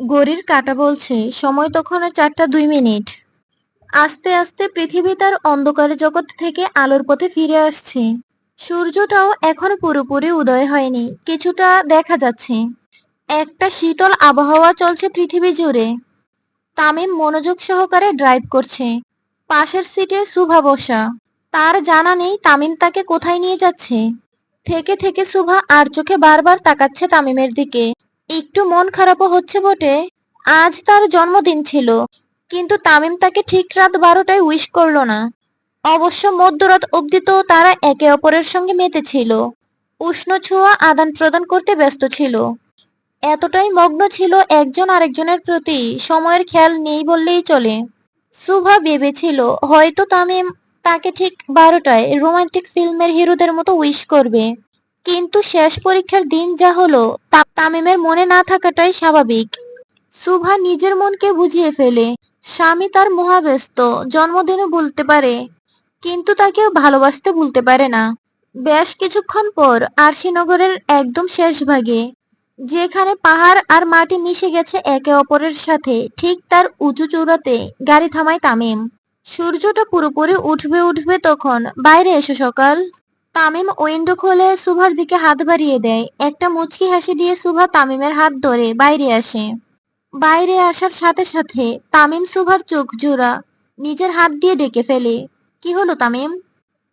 ঘড়ির কাঁটা বলছে, সময় তখন চারটা দুই মিনিট। আস্তে আস্তে পৃথিবী তার অন্ধকার জগৎ থেকে আলোর পথে ফিরে আসছে। সূর্যটাও এখনও পুরোপুরি উদয় হয়নি, কিছুটা দেখা যাচ্ছে। একটা শীতল আবহাওয়া চলছে পৃথিবী জুড়ে। তামিম মনোযোগ সহকারে ড্রাইভ করছে। পাশের সিটে সুভা বসা। তার জানা নেই তামিম তাকে কোথায় নিয়ে যাচ্ছে। থেকে থেকে সুভা আর চোখে বারবার তাকাচ্ছে তামিমের দিকে। একটু মন খারাপও হচ্ছে বটে। আজ তার জন্মদিন ছিল, কিন্তু তামিম তাকে ঠিক রাত বারোটায় উইশ করল না। অবশ্য মধ্যরাত অবধি তো তারা একে অপরের সঙ্গে মেতেছিল উষ্ণ ছোঁয়া আদান প্রদান করতে ব্যস্ত ছিল। এতটাই মগ্ন ছিল একজন আরেকজনের প্রতি, সময়ের খেয়াল নেই বললেই চলে। সুভা ভেবেছিল, হয়তো তামিম তাকে ঠিক বারোটায় রোমান্টিক ফিল্মের হিরোদের মতো উইশ করবে। কিন্তু শেষ পরীক্ষার দিন যা হলো, তা তামিমের মনে না থাকাটাই স্বাভাবিক। সুভা নিজের মনকে বুঝিয়ে ফেলে, স্বামী তার মহাব্যস্ত জন্মদিনে বলতে পারে, কিন্তু তাকেও ভালোবাসতে ভুলতে পারে না। বেশ কিছুক্ষণ পর আরশিনগরের একদম শেষ ভাগে, যেখানে পাহাড় আর মাটি মিশে গেছে একে অপরের সাথে, ঠিক তার উঁচু চূড়াতে গাড়ি থামায় তামিম। সূর্যটা পুরোপুরি উঠবে উঠবে তখন বাইরে এসো সকাল। তামিম উইন্ডো খোলে সুভার দিকে হাত বাড়িয়ে দেয়। একটা মুচকি হাসি দিয়ে সুভা তামিমের হাত ধরে বাইরে আসে। বাইরে আসার সাথে সাথে তামিম সুভার চোখ জোড়া, নিজের হাত দিয়ে ডেকে ফেলে। কি হলো তামিম?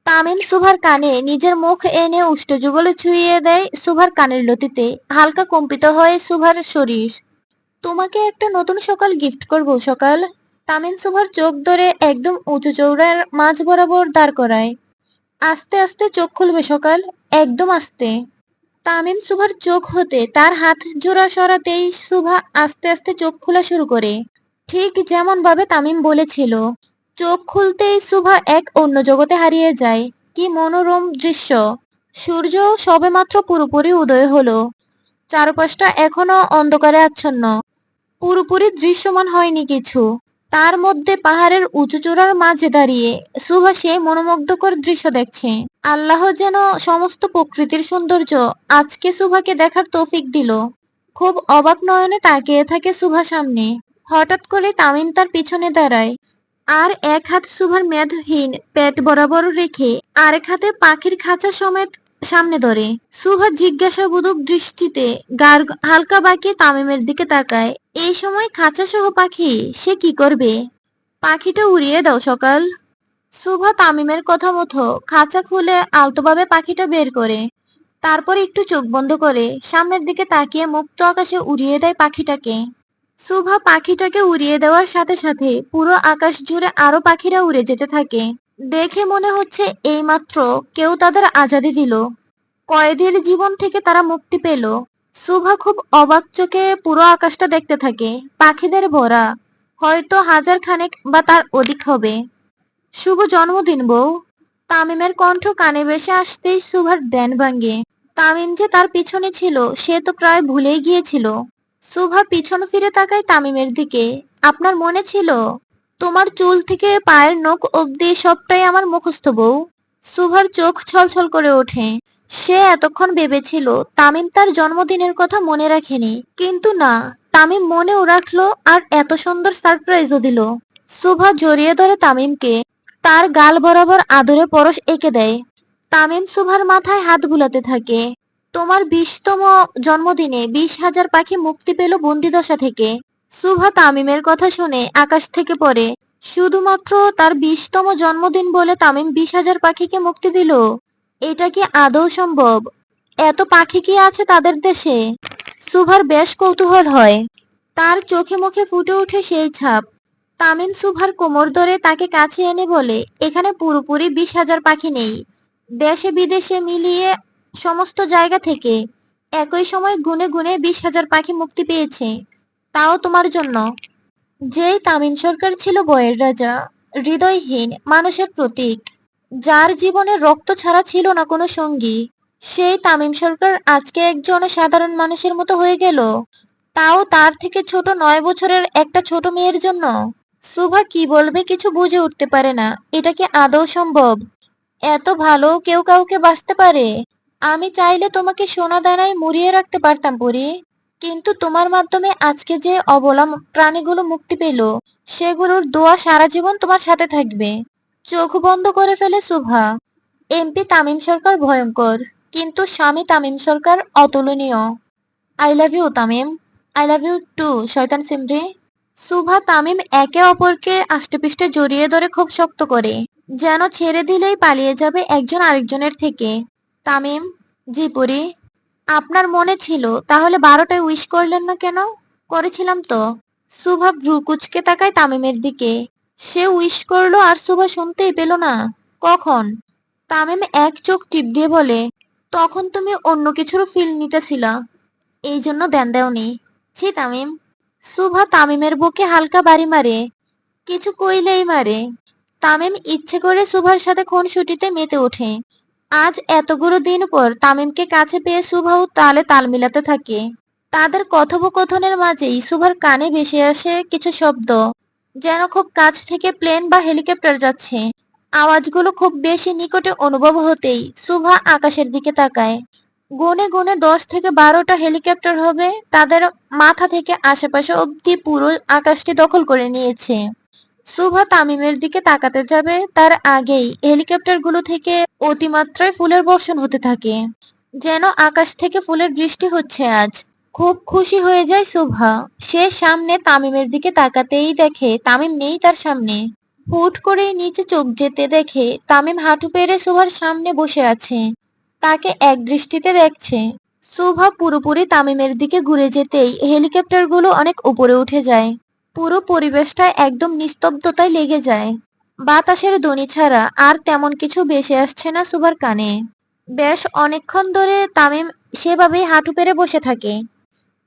তামিম সুভার কানে নিজের মুখ এনে উষ্ট উষ্ঠযুগলে ছুঁয়ে দেয় সুভার কানের লতিতে। হালকা কম্পিত হয় সুভার শরীর। তোমাকে একটা নতুন সকাল গিফট করব সকাল। তামিম সুভার চোখ ধরে একদম উঁচু চৌড়ার মাঝ বরাবর দাঁড় করায়। আস্তে আস্তে চোখ খুলবে সকাল, একদম আস্তে। তামিম সুভার চোখ হতে তার হাত জোড়া সরাতেই সুভা আস্তে আস্তে চোখ খোলা শুরু করে। ঠিক যেমন ভাবে তামিম বলেছিল, চোখ খুলতেই সুভা এক অন্য জগতে হারিয়ে যায়। কি মনোরম দৃশ্য। সূর্য সবেমাত্র পুরোপুরি উদয় হলো। চারপাশটা এখনও অন্ধকারে আচ্ছন্ন। পুরোপুরি দৃশ্যমান হয়নি কিছু। তার মধ্যে পাহাড়ের উঁচু চূড়ার মাঝে দাঁড়িয়ে সুভা সে মনোমুগ্ধকর দৃশ্য দেখছে। আল্লাহ যেন সমস্ত প্রকৃতির সৌন্দর্য আজকে সুভাকে দেখার তৌফিক দিল। খুব অবাক নয়নে তাকিয়ে থাকে সুভা সামনে। হঠাৎ করে তামিম তার পিছনে দাঁড়ায়। আর এক হাত সুভার মেদহীন পেট বরাবর রেখে আরেক হাতে পাখির খাঁচা সমেত সামনে ধরে। সুভা জিজ্ঞাসাবোধক দৃষ্টিতে গার হালকা বাঁকিয়ে তামিমের দিকে তাকায়। এই সময় খাঁচা সহ পাখি, সে কি করবে? পাখিটা উড়িয়ে দাও সকাল। সুভা তামিমের কথা মতো খাঁচা খুলে আলতোভাবে পাখিটা বের করে। তারপর একটু চোখ বন্ধ করে সামনের দিকে তাকিয়ে মুক্ত আকাশে উড়িয়ে দেয় পাখিটাকে। সুভা পাখিটাকে উড়িয়ে দেওয়ার সাথে সাথে পুরো আকাশ জুড়ে আরও পাখিরা উড়ে যেতে থাকে। দেখে মনে হচ্ছে এইমাত্র কেউ তাদের আজাদি দিল। কয়েদির জীবন থেকে তারা মুক্তি পেল। সুভা খুব অবাক চোখে পুরো আকাশটা দেখতে থাকে। পাখিদের ভরা। হয়তো হাজার খানেক বা তার অধিক হবে। শুভ জন্মদিন, বউ। তামিমের কণ্ঠ কানে বেশে আসতেই সুভার ধ্যান ভাঙ্গে তামিম যে তার পিছনে ছিল, সে তো প্রায় ভুলেই গিয়েছিল। সুভা পিছন ফিরে তাকায় তামিমের দিকে। আপনার মনে ছিল? তোমার চুল থেকে পায়ের নখ অবধি সবটাই আমার মুখস্থ বউ। সুভার চোখ ছলছল করে ওঠে। সে এতক্ষণ ভেবেছিল, তামিম তার জন্মদিনের কথা মনে রাখেনি। কিন্তু না, তামিম মনেও রাখল আর এত সুন্দর সারপ্রাইজও দিল। সুভা জড়িয়ে ধরে তামিমকে, তার গাল বরাবর আদরে পরশ এঁকে দেয়। তামিম সুভার মাথায় হাত বুলাতে থাকে। তোমার বিশতম জন্মদিনে বিশ হাজার পাখি মুক্তি পেল বন্দিদশা থেকে। সুভা তামিমের কথা শুনে আকাশ থেকে পড়ে, শুধুমাত্র তার বিশতম জন্মদিন বলে তামিম বিশ হাজার পাখিকে মুক্তি দিল। এটা কি আদৌ সম্ভব? এত পাখি কি আছে তাদের দেশে? সুভার বেশ কৌতূহল হয়। তার চোখে মুখে ফুটে ওঠে সেই ছাপ। তামিম সুভার কোমর ধরে তাকে কাছে এনে বলে, এখানে পুরোপুরি বিশ হাজার পাখি নেই। দেশে বিদেশে মিলিয়ে সমস্ত জায়গা থেকে একই সময় গুনে গুনে বিশ হাজার পাখি মুক্তি পেয়েছে। তাও তোমার জন্য। যেই তামিম সরকার ছিল বয়ের রাজা, হৃদয়হীন মানুষের প্রতীক, যার জীবনে রক্ত ছাড়া ছিল না কোনো সঙ্গী, সেই তামিম সরকার আজকে একজন সাধারণ মানুষের মতো হয়ে গেল। তাও তার থেকে ছোট নয় বছরের একটা ছোট মেয়ের জন্য। সুভা কি বলবে কিছু বুঝে উঠতে পারে না। এটা কি আদৌ সম্ভব? এত ভালো কেউ কাউকে বাঁচতে পারে? আমি চাইলে তোমাকে সোনা দানায় মুড়িয়ে রাখতে পারতাম পরি কিন্তু তোমার মাধ্যমে আজকে যে অবলা প্রাণীগুলো মুক্তি পেল, সেগুলোর দোয়া সারা জীবন তোমার সাথে থাকবে। চোখ বন্ধ করে ফেলে সুভা। এমপি তামিম সরকার ভয়ঙ্কর, কিন্তু স্বামী তামিম সরকার অতুলনীয়। I love you Tamim, I love you too, শয়তান সিমরি। সুভা তামিম একে অপরকে আষ্টেপৃষ্টে জড়িয়ে ধরে খুব শক্ত করে, যেন ছেড়ে দিলেই পালিয়ে যাবে একজন আরেকজনের থেকে। তামিম, জি পুরি। আপনার মনে ছিল, তাহলে বারোটায় উইশ করলেন না কেন? করেছিলাম তো। সুভা ভ্রু কুচকে তাকায় তামিমের দিকে। সে উইশ করল আর সুভা শুনতেই পেল না। কখন? তামিম এক চোখ টিপ দিয়ে বলে, তখন তুমি অন্য কিছুর ফিল নিতেছিলা। এই জন্য দেন দেওনি। ছি, তামিম। সুভা তামিমের বুকে হালকা বাড়ি মারে। কিছু কইলেই মারে। তামিম ইচ্ছে করে সুভার সাথে খুনসুটিতে মেতে ওঠে। আজ এতগুলো দিন পর তামিমকে কাছে পেয়ে সুভাও তালে তাল মিলাতে থাকে। তাদের কথোপকথনের মাঝেই সুভার কানে ভেসে আসে কিছু শব্দ, যেন খুব কাছ থেকে প্লেন বা হেলিকপ্টার যাচ্ছে। আওয়াজগুলো খুব বেশি নিকটে অনুভব হতেই সুভা আকাশের দিকে তাকায়। গুনে গুনে দশ থেকে বারোটা হেলিকপ্টার হবে তাদের মাথা থেকে আশেপাশে অবধি পুরো আকাশটি দখল করে নিয়েছে। সুভা তামিমের দিকে তাকাতে যাবে, তার আগেই হেলিকপ্টারগুলো থেকে অতিমাত্রায় ফুলের বর্ষণ হতে থাকে। যেন আকাশ থেকে ফুলের বৃষ্টি হচ্ছে আজ। খুব খুশি হয়ে যায় সুভা সে সামনে তামিমের দিকে তাকাতেই দেখে তামিম নেই তার সামনে। হুট করে নিচে চোখ যেতে দেখে তামিম হাঁটু পেরে সুভার সামনে বসে আছে। তাকে এক দৃষ্টিতে দেখছে। সুভা পুরোপুরি তামিমের দিকে ঘুরে যেতেই হেলিকপ্টারগুলো অনেক উপরে উঠে যায়। পুরো পরিবেশটা একদম নিস্তব্ধতায় লেগে যায়। বাতাসের ধ্বনি ছাড়া আর তেমন কিছু বেশি আসছে না সুভার কানে। বেশ অনেকক্ষণ ধরে তামিম সেভাবেই হাঁটু পেরে বসে থাকে।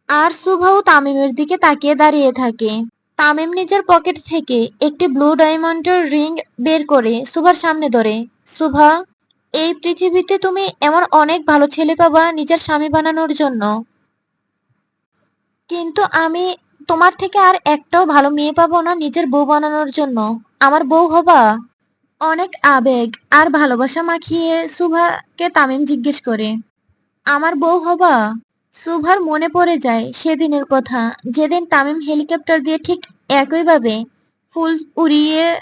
আর সুভাও তামিমের দিকে তাকিয়ে দাঁড়িয়ে থাকে। তামিম নিজের পকেট থেকে একটি ব্লু ডায়মন্ডের রিং বের করে সুভার সামনে ধরে, সুভা, এই পৃথিবীতে তুমি এমন অনেক ভালো ছেলে পাবা নিজের স্বামী বানানোর জন্য। কিন্তু আমি তোমার থেকে আর একটাও ভালো মেয়ে পাবো না নিজের বউ বানানোর জন্য। আমার বউ হবা? অনেক আবেগ আর ভালোবাসা মাখিয়ে সুভাকে তামিম জিজ্ঞেস করে। আমার বউ হবা? সুভার মনে পড়ে যায় সেদিনের কথা। যেদিন তামিম হেলিকপ্টার দিয়ে ঠিক একইভাবে ফুল উড়িয়ে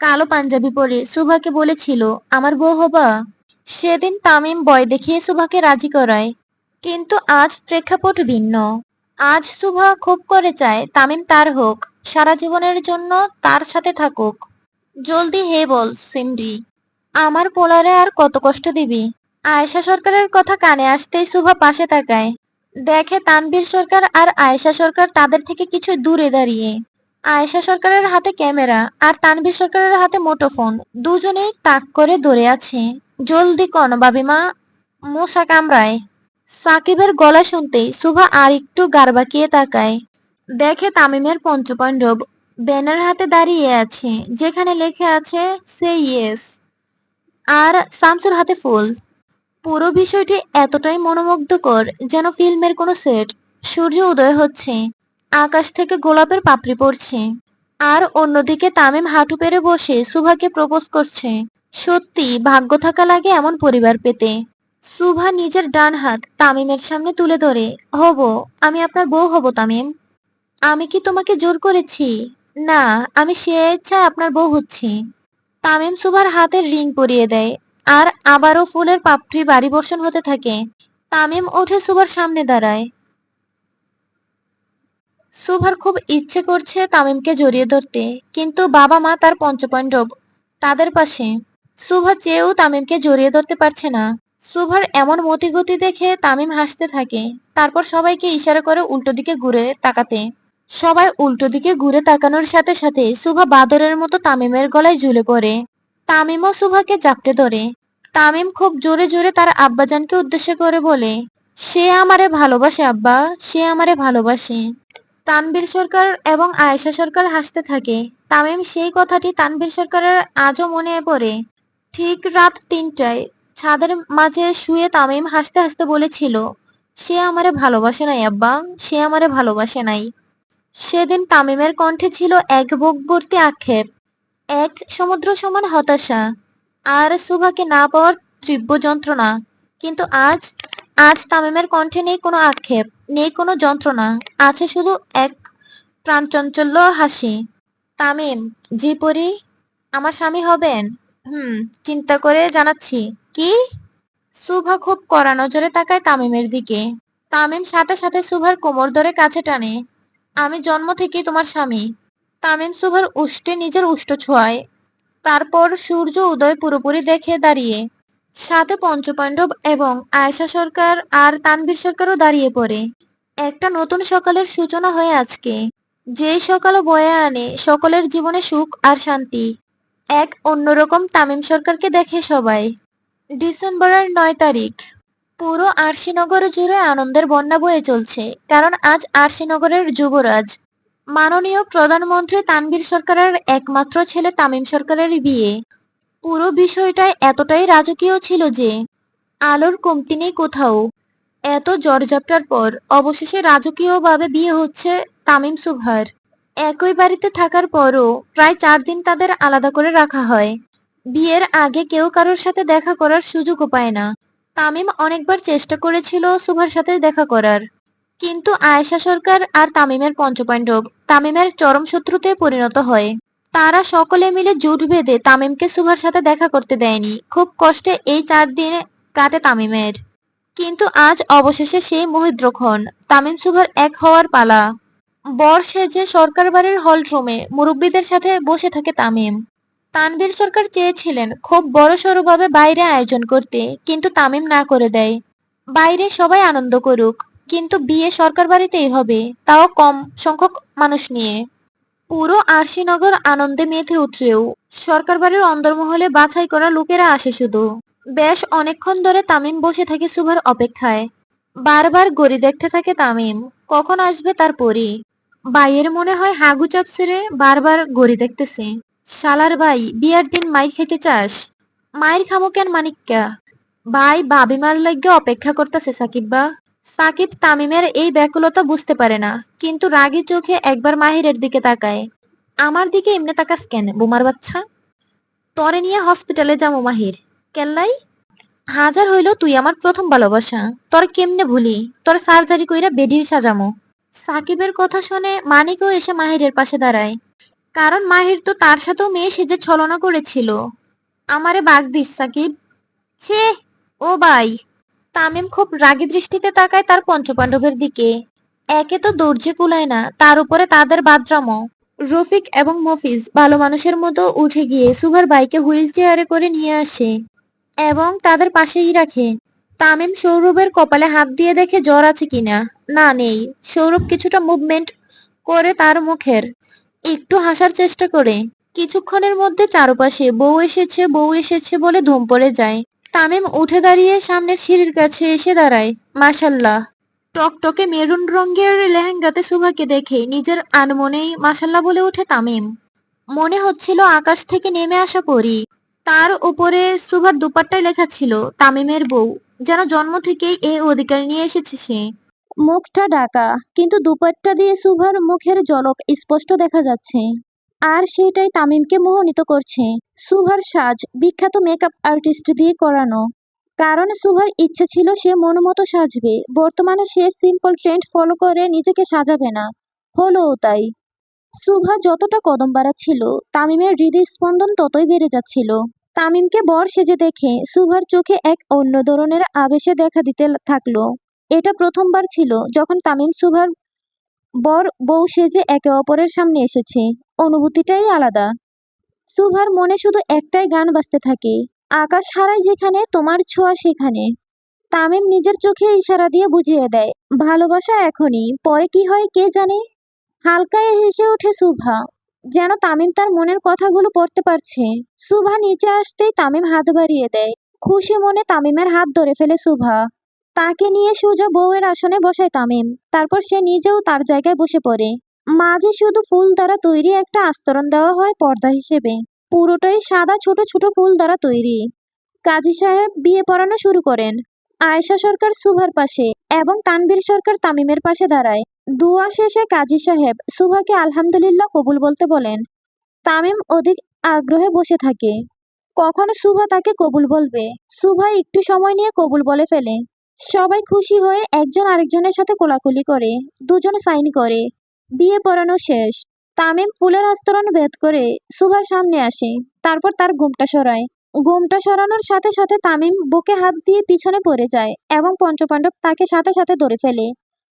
কালো পাঞ্জাবি পরে সুভাকে বলেছিল, আমার বউ হবা? সেদিন তামিম বয় দেখিয়ে সুভাকে রাজি করায়। কিন্তু আজ প্রেক্ষাপট ভিন্ন। আজ সুভা খুব করে চায়, তামিম তার হোক, সারা জীবনের জন্য তার সাথে থাকুক। জলদি হে বল, সিমরি, আমার পোলারে আর কত কষ্ট দিবি? আয়েশা সরকারের কথা কানে আসতেই সুভা পাশে তাকায়। দেখে তানবীর সরকার আর আয়েশা সরকার তাদের থেকে কিছু দূরে দাঁড়িয়ে। আয়েশা সরকারের হাতে ক্যামেরা আর তানভীর সরকারের হাতে মোটোফোন, দুজনেই তাক করে ধরে আছে। জলদি কন বাবিমা মশা কামড়ায়। সাকিবের গলা শুনতেই সুভা আর একটু গার বাঁকিয়ে তাকায়। দেখে তামিমের পঞ্চপাণ্ডব ব্যানার হাতে দাঁড়িয়ে আছে, যেখানে লেখা আছে সে ইয়েস আর শামসুর হাতে ফুল। পুরো বিষয়টি এতটাই মনোমুগ্ধকর যেন ফিল্মের কোনো সেট। সূর্য উদয় হচ্ছে, আকাশ থেকে গোলাপের পাপড়ি পড়ছে। আর অন্যদিকে তামিম হাঁটু পেরে বসে সুভাকে প্রপোজ করছে। সত্যি ভাগ্য থাকা লাগে এমন পরিবার পেতে। সুভা নিজের ডান হাত তামিমের সামনে তুলে ধরে, হব, আমি আপনার বউ হব, তামিম। আমি কি তোমাকে জোর করেছি? না, আমি সে ইচ্ছায় আপনার বউ হচ্ছি। তামিম সুভার হাতের রিং পরিয়ে দেয়, আর আবারও ফুলের পাপড়ি বাড়ি বর্ষণ হতে থাকে। তামিম উঠে সুভার সামনে দাঁড়ায়। সুভার খুব ইচ্ছে করছে তামিমকে জড়িয়ে ধরতে, কিন্তু বাবা মা তার পঞ্চপাণ্ডব, তাদের পাশে। সুভা চেয়েও তামিমকে জড়িয়ে ধরতে পারছে না। সুভার এমন মতিগতি দেখে তামিম হাসতে থাকে। তারপর সবাইকে ইশারা করে উল্টো দিকে ঘুরে তাকাতে। সবাই উল্টো দিকে ঘুরে তাকানোর সাথে সাথে সুভা বাদরের মতো তামিমের গলায় ঝুলে পড়ে। তামিমও সুভাকে জাপটে ধরে। তামিম খুব জোরে জোরে তার আব্বাজানকে উদ্দেশ্য করে বলে, সে আমারে ভালোবাসে, আব্বা। সে আমারে ভালোবাসে। তানবীর সরকার এবং আয়েশা সরকার হাসতে থাকে। তামিম সেই কথাটি তানবীর সরকারের আজও মনে পড়ে। ঠিক রাত তিনটায় ছাদের মাঝে শুয়ে তামিম হাসতে হাসতে বলেছিল, সে আমারে ভালোবাসে নাই, আব্বা, সে আমারে ভালোবাসে নাই। সেদিন তামিমের কণ্ঠে ছিল এক বুকভর্তি আক্ষেপ, এক সমুদ্র সমান হতাশা, আর সুভাকে না পাওয়ার তীব্র যন্ত্রণা। কিন্তু আজ আজ তামিমের কণ্ঠে নেই কোনো আক্ষেপ, নেই কোনো যন্ত্রণা, আছে শুধু এক প্রাণচঞ্চল্য হাসি। তামিম, জি পরি, আমার স্বামী হবেন? হুম, চিন্তা করে জানাচ্ছি। কি? সুভা খুব কড়া নজরে তাকায় তামিমের দিকে। তামিম সাথে সাথে সুভার কোমর ধরে কাছে টানে। আমি জন্ম থেকেই তোমার স্বামী। তামিম সুভার উষ্টে নিজের উষ্ট ছোঁয়ায়। তারপর সূর্য উদয় পুরোপুরি দেখে দাঁড়িয়ে। সাথে পঞ্চপাণ্ডব এবং আয়েশা সরকার আর তানভীর সরকারও দাঁড়িয়ে পড়ে। একটা নতুন সকালের সূচনা হয় আজকে। যেই সকাল বয়ে আনে, সকলের জীবনে সুখ আর শান্তি। এক অন্যরকম তামিম সরকারকে দেখে সবাই। ডিসেম্বরের নয় তারিখ। পুরো আরশিনগর জুড়ে আনন্দের বন্যা বয়ে চলছে, কারণ আজ আরশিনগরের যুবরাজ। মাননীয় প্রধানমন্ত্রী তানভীর সরকারের একমাত্র ছেলে তামিম সরকারের বিয়ে। পুরো বিষয়টাই এতটাই রাজকীয় ছিল যে, আলোর কমতি নেই কোথাও। এত জরজাপটার পর অবশেষে রাজকীয়ভাবে বিয়ে হচ্ছে তামিম সুভার। একই বাড়িতে থাকার পরও প্রায় চার দিন তাদের আলাদা করে রাখা হয়। বিয়ের আগে কেউ কারোর সাথে দেখা করার সুযোগও পায় না। তামিম অনেকবার চেষ্টা করেছিল সুভার সাথে দেখা করার। কিন্তু আয়েশা সরকার আর তামিমের পঞ্চপাণ্ডব তামিমের চরম শত্রুতে পরিণত হয়। তারা সকলে মিলে জুট বেঁধে তামিমকে সুভার সাথে দেখা করতে দেয়নি। খুব কষ্টে এই চার দিন কাটে তামিমের। কিন্তু আজ অবশেষে সেই মহিদ্রক্ষণ তামিম সুভার এক হওয়ার পালা। বর সেজে সরকার বাড়ির হল রুমে মুরব্বীদের সাথে বসে থাকে তামিম। তানভীর সরকার চেয়েছিলেন খুব বড় সড়ভাবে বাইরে আয়োজন করতে, কিন্তু তামিম না করে দেয়। বাইরে সবাই আনন্দ করুক, কিন্তু বিয়ে সরকার বাড়িতেই হবে, তাও কম সংখ্যক মানুষ নিয়ে। পুরো আরশিনগর আনন্দে মেতে উঠলেও সরকার বাড়ির অন্দরমহলে বাছাই করা লোকেরা আসে শুধু। বেশ অনেকক্ষণ ধরে তামিম বসে থাকে সুভার অপেক্ষায়। বারবার গড়ি দেখতে থাকে তামিম, কখন আসবে তার পরি বাইয়ের মনে হয় হাগু চাপ ছেড়ে বারবার গড়ি দেখতেছে। শালার ভাই, বিয়ার দিন মাই খেতে চাস? মায়ের খামো কেন মানিক্কা ভাই বাবিমার লাগে অপেক্ষা করতেছে সাকিব বা। সাকিব তামিমের এই ব্যাকুলতা বুঝতে পারে না, কিন্তু রাগী চোখে একবার মাহিরের দিকে তাকায়। আমার দিকে এমনি তাকাস কেন, বোমার বাচ্চা? তরে নিয়ে হসপিটালে যাব মাহির। কেল্লাই? হাজার হইল তুই আমার প্রথম ভালোবাসা। তোর কেমনে ভুলি? তোর সার্জারি কইরা বেডির সাজামো। সাকিবের কথা শুনে মানিকও এসে মাহিরের পাশে দাঁড়ায়। কারণ মাহির তো তার সাথেও মেয়ে সেজে ছলনা করেছিল। আমারে বাগ দিস, সাকিব। ছে, ও ভাই। তামিম খুব রাগী দৃষ্টিতে তাকায় তার পঞ্চপাণ্ডবের দিকে। একে তো দর্জে কুলায় না, তার উপরে তাদের বাদরামো। রফিক এবং মফিজ ভালো মানুষের মতো উঠে গিয়ে সুভার বাইকে হুইল চেয়ারে করে নিয়ে আসে এবং তাদের পাশেই রাখে। তামিম সৌরভের কপালে হাত দিয়ে দেখে জ্বর আছে কিনা? না নেই। সৌরভ কিছুটা মুভমেন্ট করে তার মুখের একটু হাসার চেষ্টা করে। কিছুক্ষণের মধ্যে চারপাশে বউ এসেছে বউ এসেছে বলে ধুম পড়ে যায়। তামিম উঠে দাঁড়িয়ে সামনের সিঁড়ির কাছে এসে দাঁড়ায়। মাশাল্লাহ। টকটকে মেরুন রঙের লেহেঙ্গাতে সুভাকে দেখে নিজের আনমনেই মাশাল্লাহ বলে ওঠে তামিম। মনে হচ্ছিল আকাশ থেকে নেমে আসা পরি। তার উপরে সুভার দুপাট্টায় লেখা ছিল, তামিমের বউ। যেন জন্ম থেকেই এই অধিকার নিয়ে এসেছে সে। মুখটা ঢাকা, কিন্তু দুপাট্টা দিয়ে সুভার মুখের জলক স্পষ্ট দেখা যাচ্ছে। আর সেটাই তামিমকে মোহিত করছে। সুভার সাজ, বিখ্যাত মেকআপ আর্টিস্ট দিয়ে করানো। কারণ সুভার ইচ্ছে ছিল সে মনোমতো সাজবে। বর্তমানে সে সিম্পল ট্রেন্ড ফলো করে নিজেকে সাজাবে না। হলোও তাই। সুভা যতটা কদম বাড়াচ্ছিল, তামিমের হৃদস্পন্দন ততই বেড়ে যাচ্ছিল। তামিমকে বর সেজে দেখে সুভার চোখে এক অন্য ধরনের আবেশে দেখা দিতে থাকল। এটা প্রথমবার ছিল যখন তামিম সুভার বর বউ সেজে একে অপরের সামনে এসেছে। অনুভূতিটাই আলাদা। সুভার মনে শুধু একটাই গান বাজতে থাকে, আকাশ হারায় যেখানে, তোমার ছোঁয়া সেখানে। তামিম নিজের চোখে ইশারা দিয়ে বুঝিয়ে দেয়, ভালোবাসা এখনই, পরে কি হয় কে জানে? হালকায় হেসে ওঠে সুভা, যেন তামিম তার মনের কথাগুলো পড়তে পারছে। সুভা নিচে আসতেই তামিম হাত বাড়িয়ে দেয়। খুশি মনে তামিমের হাত ধরে ফেলে সুভা। তাকে নিয়ে সোজা বউয়ের আসনে বসায় তামিম তারপর সে নিজেও তার জায়গায় বসে পড়ে। মাঝে শুধু ফুল দ্বারা তৈরি একটা আস্তরণ দেওয়া হয় পর্দা হিসেবে। পুরোটাই সাদা ছোট ছোট ফুল দ্বারা তৈরি। কাজী সাহেব বিয়ে পড়ানো শুরু করেন। আয়েশা সরকার সুভার পাশে এবং তানভীর সরকার তামিমের পাশে দাঁড়ায়। দুয়া শেষে কাজী সাহেব সুভাকে আলহামদুলিল্লাহ কবুল বলতে বলেন, তামিম অধিক আগ্রহে বসে থাকে। কখনো সুভা তাকে কবুল বলবে? সুভা একটু সময় নিয়ে কবুল বলে ফেলে। সবাই খুশি হয়ে একজন আরেকজনের সাথে কোলাকুলি করে, দুজন সাইন করে। বিয়ে পড়ানো শেষ। তামিম ফুলের আস্তরণ ভেদ করে সুভার সামনে আসে, তারপর তার ঘুমটা সরায়। ঘুমটা সরানোর সাথে সাথে তামিম বুকে হাত দিয়ে পিছনে পড়ে যায় এবং পঞ্চপাণ্ডব তাকে সাথে সাথে ধরে ফেলে।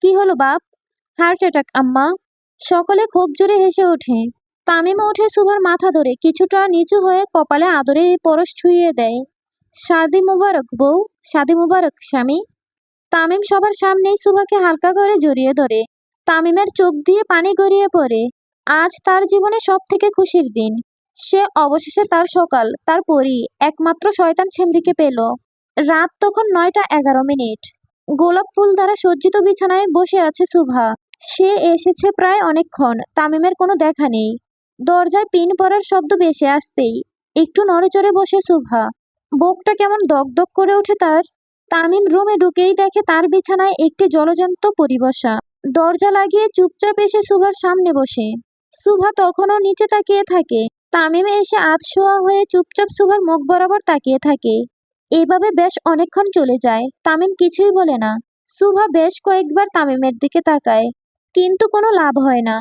কি হলো বাপ? হার্ট অ্যাটাক আম্মা? সকলে খুব জোরে হেসে ওঠে। তামিম উঠে সুভার মাথা ধরে কিছুটা নিচু হয়ে কপালে আদরে পরশ ছুঁয়ে দেয়। শাদি মুবারক বউ, শাদি মুবারক স্বামী। তামিম সবার সামনেই সুভাকে হালকা করে জড়িয়ে ধরে। তামিমের চোখ দিয়ে পানি গড়িয়ে পড়ে। আজ তার জীবনে সব থেকে খুশির দিন। সে অবশেষে তার সকাল, তার পরি, একমাত্র শয়তান ছেমরিকে পেল। রাত তখন নয়টা এগারো মিনিট। গোলাপ ফুল দ্বারা সজ্জিত বিছানায় বসে আছে সুভা। সে এসেছে প্রায় অনেকক্ষণ, তামিমের কোনো দেখা নেই। দরজায় পিন পড়ার শব্দ বেশি আসতেই একটু নড়েচড়ে বসে সুভা। বুকটা কেমন দগদগ করে ওঠে তার। তামিম রুমে ঢুকেই দেখে তার বিছানায় একটি জলজন্ত পরিবসা। দরজা লাগিয়ে চুপচাপ এসে সুভার সামনে বসে। সুভা তখনও নিচে তাকিয়ে থাকে। তামিম এসে আধশোয়া হয়ে চুপচাপ সুভার মুখ বরাবর তাকিয়ে থাকে। এভাবে বেশ অনেকক্ষণ চলে যায়। তামিম কিছুই বলে না। সুভা বেশ কয়েকবার তামিমের দিকে তাকায়। কিন্তু কোনো লাভ হয় না।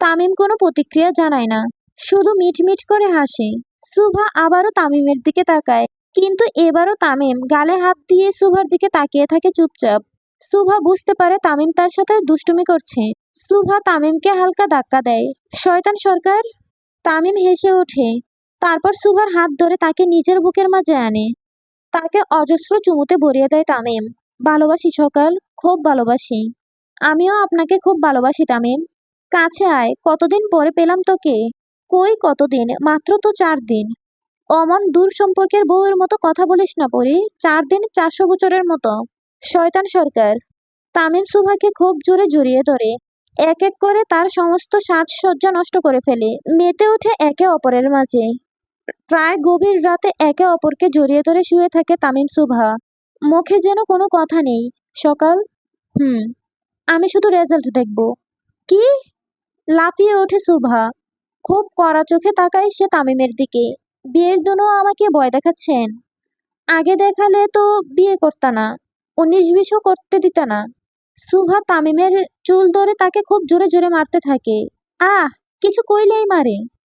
তামিম কোনো প্রতিক্রিয়া জানায় না। শুধু মিটমিট করে হাসে। সুভা আবারও তামিমের দিকে তাকায়। কিন্তু এবারও তামিম গালে হাত দিয়ে সুভার দিকে তাকিয়ে থাকে চুপচাপ। সুভা বুঝতে পারে তামিম তার সাথে দুষ্টুমি করছে। সুভা তামিমকে হালকা ধাক্কা দেয়। শয়তান সরকার? তামিম হেসে ওঠে। তারপর সুভার হাত ধরে তাকে নিজের বুকের মাঝে আনে। তাকে অজস্র চুমুতে ভরিয়ে দেয় তামিম। ভালোবাসি সকাল, খুব ভালোবাসি। আমিও আপনাকে খুব ভালোবাসি, তামিম। কাছে আয়, কতদিন পরে পেলাম তোকে? কই কতদিন? মাত্র তো চার দিন। অমন দূর সম্পর্কের বউয়ের মতো কথা বলিস না পরি। চার দিন চারশো বছরের মতো। শয়তান সরকার। তামিম সুভাকে খুব জোরে জড়িয়ে ধরে। এক এক করে তার সমস্ত সাজসজ্জা নষ্ট করে ফেলে। মেতে ওঠে একে অপরের মাঝে। প্রায় গভীর রাতে একে অপরকে জড়িয়ে ধরে শুয়ে থাকে তামিম সুভা। মুখে যেন কোনো কথা নেই। সকাল? হুম। আমি শুধু রেজাল্ট দেখব। কি? লাফিয়ে ওঠে সুভা। খুব কড়া চোখে তাকায় সে তামিমের দিকে। বিয়ের জন্য আমাকে ভয় দেখাচ্ছেন। আগে দেখালে তো বিয়ে করতা না, উনিশ বিশও করতে দিত না। সুভা তামিমের চুল ধরে তাকে খুব জোরে জোরে মারতে থাকে। আহ, কিছু কইলেই মারে।